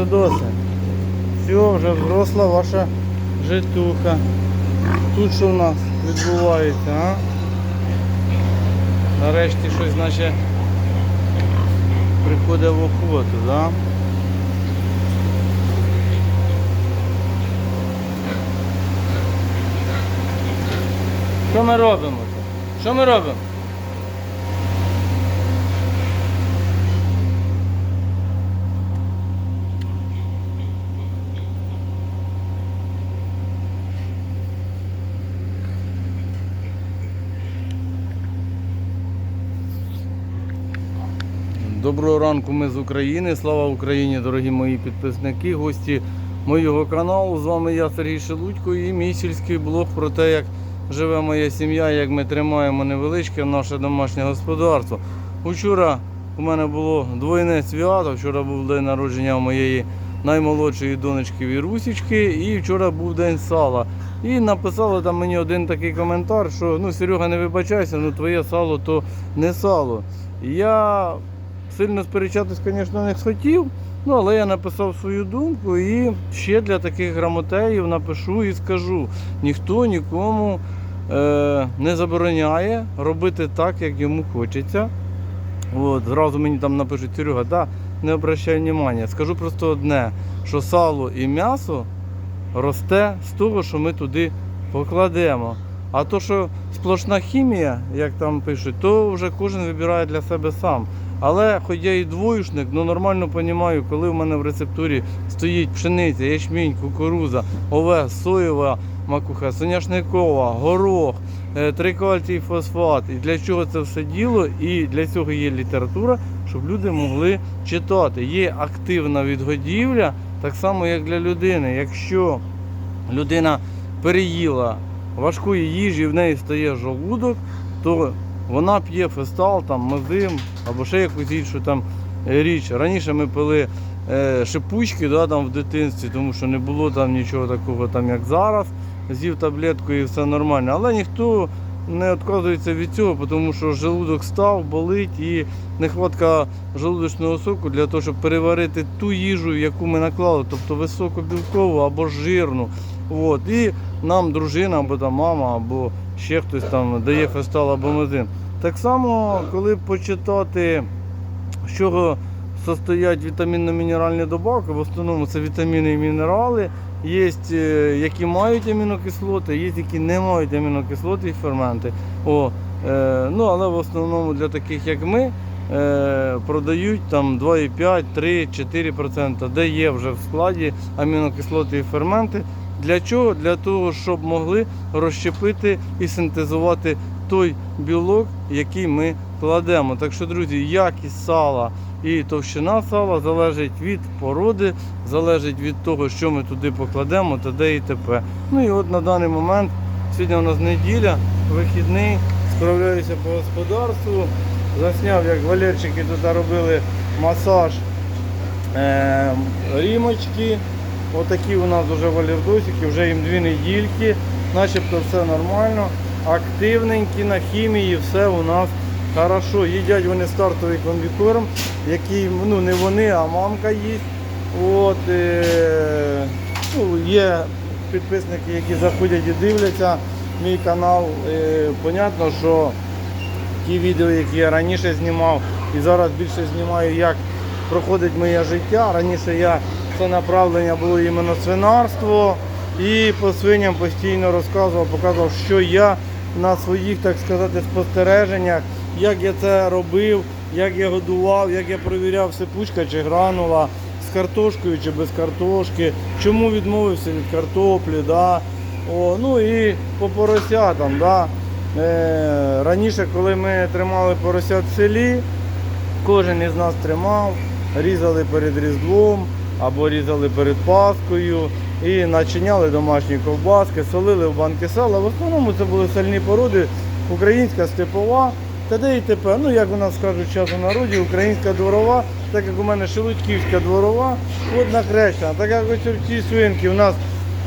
молодоси. Все, вже зросла ваша житуха. Тут що в нас відбувається, а? Нарешті щось наче приходить в охоту, да? Що ми робимо? Що ми робимо? Доброго ранку, ми з України. Слава Україні, дорогі мої підписники, гості моєго каналу. З вами я, Сергій Шелудько, і мій сільський блог про те, як живе моя сім'я, як ми тримаємо невеличке наше домашнє господарство. Учора у мене було двойне свято. Вчора був день народження моєї наймолодшої донечки Вірусічки, і вчора був день сала. І написали там мені один такий коментар, що ну Серега, не вибачайся, ну твоє сало то не сало. Я сильно сперечатись, звісно, не хотів, ну, але я написав свою думку і ще для таких грамотеїв напишу і скажу: ніхто нікому е, не забороняє робити так, як йому хочеться. От, зразу мені там напишуть, Серега, да, не обращай внимання. Скажу просто одне, що сало і м'ясо росте з того, що ми туди покладемо. А то, що сплошна хімія, як там пишуть, то вже кожен вибирає для себе сам. Але хоч я і двоюшник, ну нормально розумію, коли в мене в рецептурі стоїть пшениця, ячмінь, кукуруза, овес, соєва макуха, соняшникова, горох, е, трикальцій фосфат. І для чого це все діло? І для цього є література, щоб люди могли читати. Є активна відгодівля, так само як для людини. Якщо людина переїла важкої їжі, в неї стає жолудок, то вона п'є фестал, там, мазим або ще якусь іншу там е, річ. Раніше ми пили е, шипучки да, там, в дитинстві, тому що не було там нічого такого, там, як зараз. З'їв таблетку і все нормально. Але ніхто не відказується від цього, тому що желудок став, болить і нехватка желудочного соку для того, щоб переварити ту їжу, яку ми наклали, тобто високобілкову або жирну. От. І нам дружина, або там мама, або ще хтось там дає фестал або мазин. Так само, коли почитати, з чого состоять вітамінно-мінеральні добавки, в основному це вітаміни і мінерали. Є, е, які мають амінокислоти, є, які не мають амінокислоти і ферменти. О, е, ну, але в основному для таких, як ми, е, продають там 2,5, 3, 4%, де є вже в складі амінокислоти і ферменти. Для чого? Для того, щоб могли розщепити і синтезувати той білок, який ми кладемо. Так що, друзі, якість сала і товщина сала залежить від породи, залежить від того, що ми туди покладемо, та де і т.п. Ну і от на даний момент, сьогодні у нас неділя, вихідний, справляюся по господарству. Засняв, як валерчики тут робили масаж е, рімочки. Отакі у нас вже валердосики, вже їм дві недільки, начебто все нормально, активненькі на хімії, все у нас хорошо. Їдять вони стартовий комбікорм, який ну не вони, а мамка їсть. От, е, ну, є підписники, які заходять і дивляться мій канал. Е, понятно, що ті відео, які я раніше знімав, і зараз більше знімаю, як проходить моє життя. Раніше я це направлення було іменно свинарство і по свиням постійно розказував, показував, що я на своїх, так сказати, спостереженнях, як я це робив, як я годував, як я провіряв, сипучка чи гранула з картошкою чи без картошки, чому відмовився від картоплі. Да? О, ну і по поросятам. Да? Е, раніше, коли ми тримали поросят в селі, кожен із нас тримав, різали перед Різдвом або різали перед Паскою і начиняли домашні ковбаски, солили в банки сала. В основному це були сальні породи, українська степова. Та де і тепер, ну як у нас кажуть зараз у народі, українська дворова, так як у мене шелудьківська дворова, одна хрещена. Так як ось в цій свинки у нас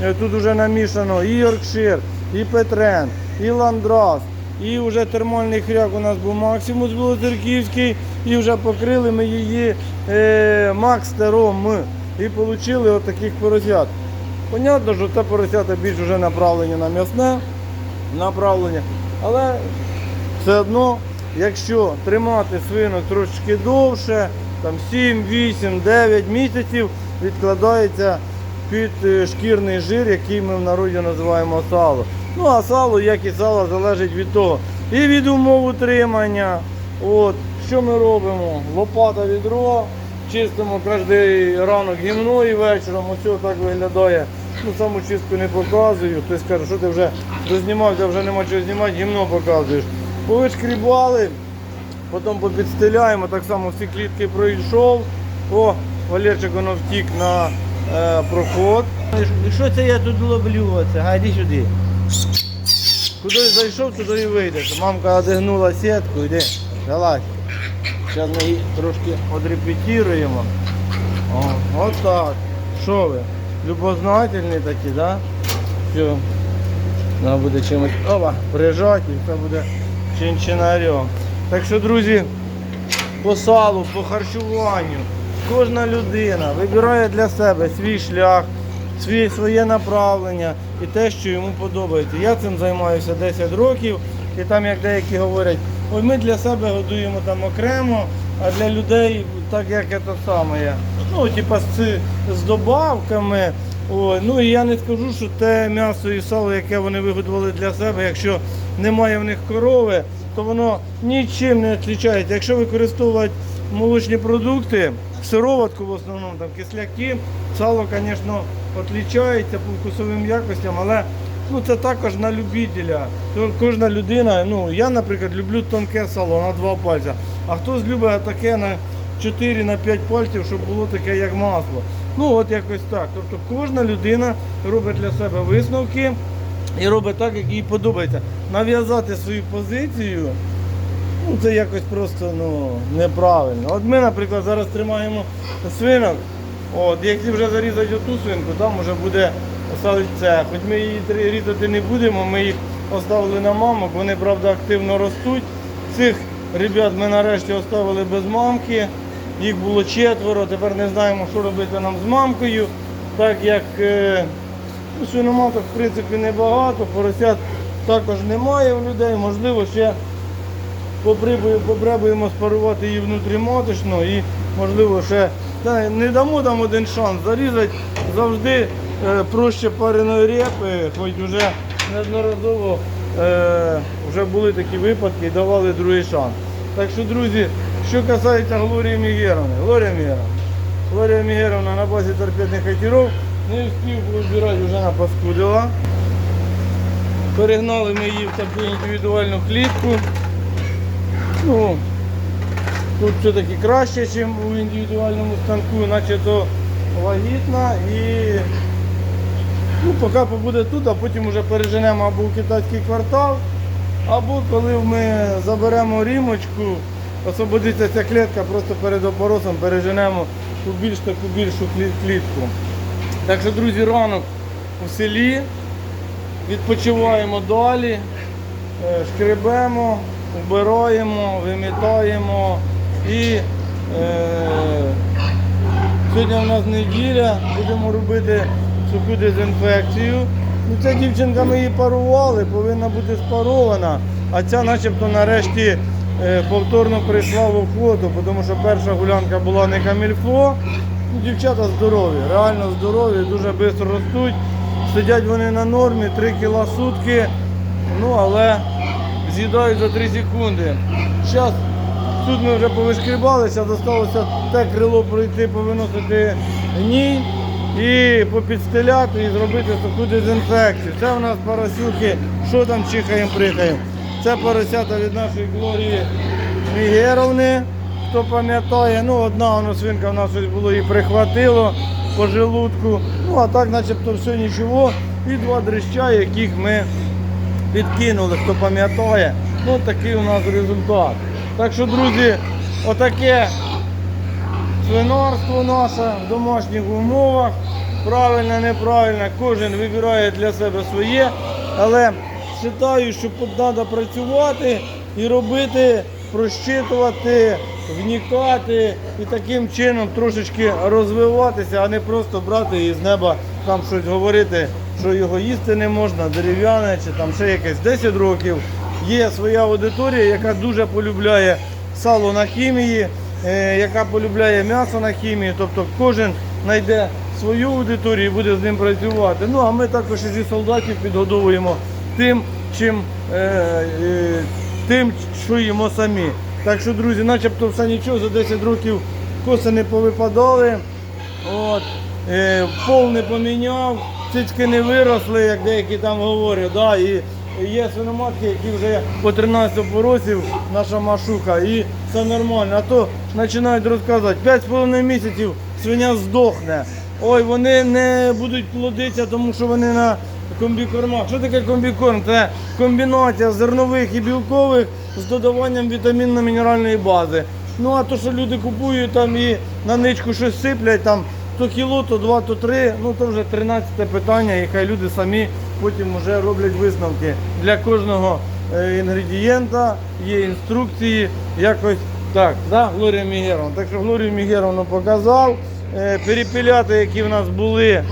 е, тут вже намішано і Йоркшир, і Петрен, і Ландрас, і вже термальний хряк у нас був Максимус Білоцерківський, і вже покрили ми її е, Макстером. І отримали отаких поросят. Понятно, що це поросята більш вже направлені на м'ясне направлення, але все одно, якщо тримати свинок трошки довше, там 7, 8, 9 місяців, відкладається під е, шкірний жир, який ми в народі називаємо сало. Ну а сало, як і сало, залежить від того. І від умов утримання. От, що ми робимо? Лопата відро, чистимо кожен ранок гімно і вечором. Ось так виглядає. Ну, саму чистку не показую. Хтось каже, що ти вже дознімався, вже нема чого знімати, гімно показуєш. Повишкрібали, потім попідстеляємо, так само всі клітки пройшов. О, Валерчик воно втік на е, проход. І що це я тут лоблю? Оце? Га, йди сюди. Куди зайшов, туди і вийдеш. Мамка одягнула сітку, йди, залазь. Зараз ми її трошки одрепетіруємо. О, от так. Що ви? Любознательні такі, так? Да? Все. Треба буде чимось опа, прижати і це буде чинчинарем. Так що, друзі, по салу, по харчуванню, кожна людина вибирає для себе свій шлях, свій, своє направлення і те, що йому подобається. Я цим займаюся 10 років, і там, як деякі говорять, ой, ми для себе годуємо там окремо, а для людей так як це саме. Ну, типа з, з добавками. Ой, ну і я не скажу, що те м'ясо і сало, яке вони виготовили для себе, якщо немає в них корови, то воно нічим не відрізняється. Якщо використовувати молочні продукти, сироватку в основному, там кисляки, сало, звісно, відрізняється по вкусовим якостям, але ну, це також на любителя. Кожна людина, ну я, наприклад, люблю тонке сало на два пальця, а хтось любить таке на 4 на 5 пальців, щоб було таке, як масло. Ну от якось так. Тобто кожна людина робить для себе висновки і робить так, як їй подобається. Нав'язати свою позицію, ну це якось просто ну, неправильно. От ми, наприклад, зараз тримаємо свинок. От, якщо вже зарізати оту свинку, там вже буде сальце. Хоч ми її різати не будемо, ми їх оставили на мамок, вони, правда, активно ростуть. Цих ребят ми нарешті оставили без мамки. Їх було четверо, тепер не знаємо, що робити нам з мамкою, так як е, ну, свиноматок в принципі небагато, поросят також немає в людей, можливо, ще попробуємо, спарувати її внутріматочно і можливо ще та, не дамо там один шанс зарізати. Завжди проще пареної репи, хоч вже неодноразово е, вже були такі випадки і давали другий шанс. Так що, друзі, що касається Глорії Мігеровни, Глорія Мігеровна. Глорія Мігеровна на базі торпедних катерів не встиг вибирати, вже напаскудила. Перегнали ми її в таку індивідуальну клітку. Ну, тут все-таки краще, ніж у індивідуальному станку, наче то вагітна і ну, поки побуде тут, а потім вже переженемо або в китайський квартал, або коли ми заберемо рімочку, освободиться ця клітка, просто перед опоросом переженемо у більш таку більшу клітку. Так що, друзі, ранок у селі, відпочиваємо далі, е, шкребемо, убираємо, вимітаємо і е, сьогодні у нас неділя, будемо робити суху дезінфекцію. Ну, ця дівчинка ми її парували, повинна бути спарована, а ця начебто нарешті е, повторно прийшла в охоту, тому що перша гулянка була не камільфо. Ну, дівчата здорові, реально здорові, дуже швидко ростуть. Сидять вони на нормі 3 кіла сутки, ну але з'їдають за 3 секунди. Зараз тут ми вже повишкрібалися, залишилося те крило пройти, повиносити гній і попідстеляти і зробити таку дезінфекцію. Це у нас поросюки, що там чихаємо, прихаємо. Це поросята від нашої Глорії Мігеровни, хто пам'ятає. Ну, одна вона свинка в нас щось було і прихватило по желудку. Ну, а так начебто все нічого. І два дрища, яких ми підкинули, хто пам'ятає. Ну, такий у нас результат. Так що, друзі, отаке свинарство наше в домашніх умовах. Правильно, неправильно, кожен вибирає для себе своє. Але вважаю, що треба працювати і робити, прощитувати вникати і таким чином трошечки розвиватися, а не просто брати і з неба там щось говорити, що його їсти не можна, дерев'яне чи там ще якесь 10 років. Є своя аудиторія, яка дуже полюбляє сало на хімії, яка полюбляє м'ясо на хімії. Тобто кожен знайде свою аудиторію і буде з ним працювати. Ну а ми також і солдатів підгодовуємо тим, чим, е, е, тим, що їмо самі. Так що, друзі, начебто все нічого, за 10 років коси не повипадали. От, е, пол не поміняв, цицьки не виросли, як деякі там говорять. Да, і є свиноматки, які вже по 13 поросів, наша машуха, і все нормально. А то починають розказувати, 5,5 місяців свиня здохне. Ой, вони не будуть плодитися, тому що вони на комбікормах. Що таке комбікорм? Це комбінація зернових і білкових з додаванням вітамінно-мінеральної бази. Ну а то, що люди купують там і на ничку щось сиплять, там то кіло, то два, то три, ну то вже 13 питання, хай люди самі потім вже роблять висновки. Для кожного е, інгредієнта є інструкції, якось так, да, Глорія Мігеровна. Так що Глорію Мігеровну показав. Е, Перепіляти, які в нас були,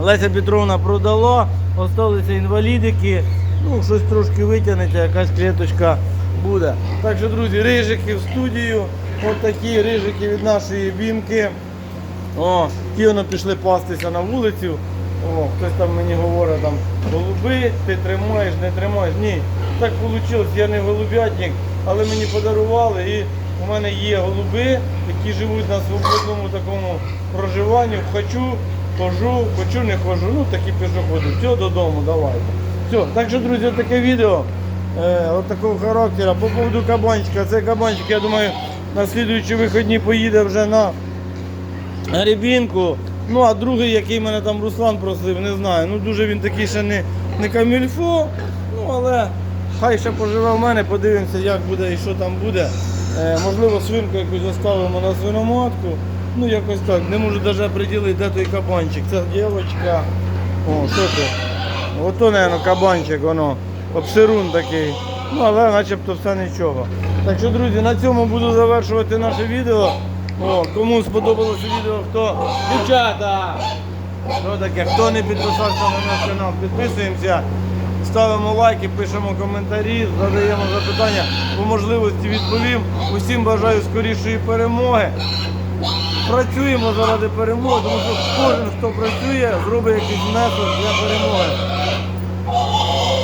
Леся Петровна продала, залишилися інвалідики, ну щось трошки витягнеться, якась клеточка буде. Так що, друзі, рижики в студію, от такі рижики від нашої бімки. О, ті воно пішли пастися на вулицю. О, хтось там мені говорить, там, голуби, ти тримаєш, не тримаєш. Ні, так вийшло, я не голубятник, але мені подарували і у мене є голуби, які живуть на свободному такому проживанні. Хочу, хожу, хочу, не хожу. Ну такі пішоходи. Все, додому, давайте. Все, так що, друзі, таке відео. Е, от такого характеру. По поводу кабанчика. Це кабанчик, я думаю, на слідуючі вихідні поїде вже на рябінку. Ну, а другий, який мене там Руслан просив, не знаю. Ну дуже він такий ще не, не камільфо. Ну, але хай ще поживе в мене, подивимося, як буде і що там буде. Е, можливо, свинку якусь заставимо на свиноматку. Ну, якось так. Не можу навіть приділити, де той кабанчик. Це дівчинка. О, що ти? Ото, мабуть, кабанчик, воно. Обсирун такий. Ну, але начебто все нічого. Так що, друзі, на цьому буду завершувати наше відео. О, кому сподобалося відео, хто. Дівчата! Що таке? Хто не підписався на наш канал, підписуємося, ставимо лайки, пишемо коментарі, задаємо запитання. По можливості відповім. Усім бажаю скорішої перемоги. Працюємо заради перемоги, тому що кожен, хто працює, зробить якийсь внесок для перемоги.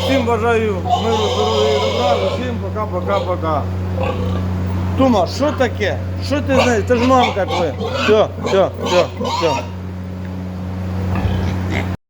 Всім бажаю миру, здоров'я і добра. Усім пока-пока-пока. Тума, що таке? Що ти знаєш? Це ж мамка твоя. Все, все, все, все.